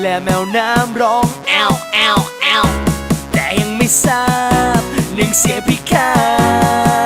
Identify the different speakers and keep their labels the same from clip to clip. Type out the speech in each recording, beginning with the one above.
Speaker 1: และแมวน้ำร้องแอวแอวแอวแต่ยังไม่ทราบหนึ่งเสียพิฆาต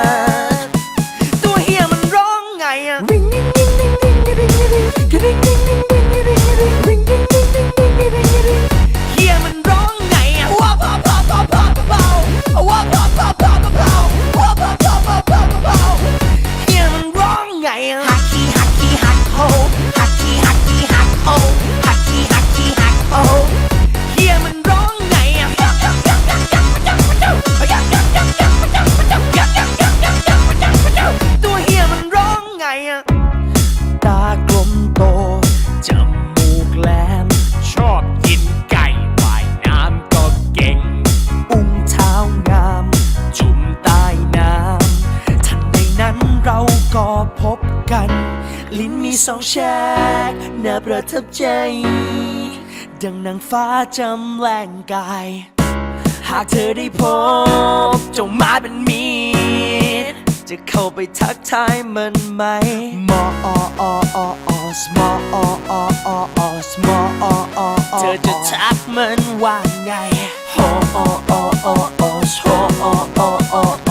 Speaker 1: ลิ้นมีสองแฉกน่าประทับใจ ดังนางฟ้าจำแรงกาย หากเธอได้พบเจ้าหมาเป็นมีตรจะเข้าไปทักทายมันไหมมออออออสมออออออสมออออเธอจะทักมันว่าไงโฮออออออสฮอออออ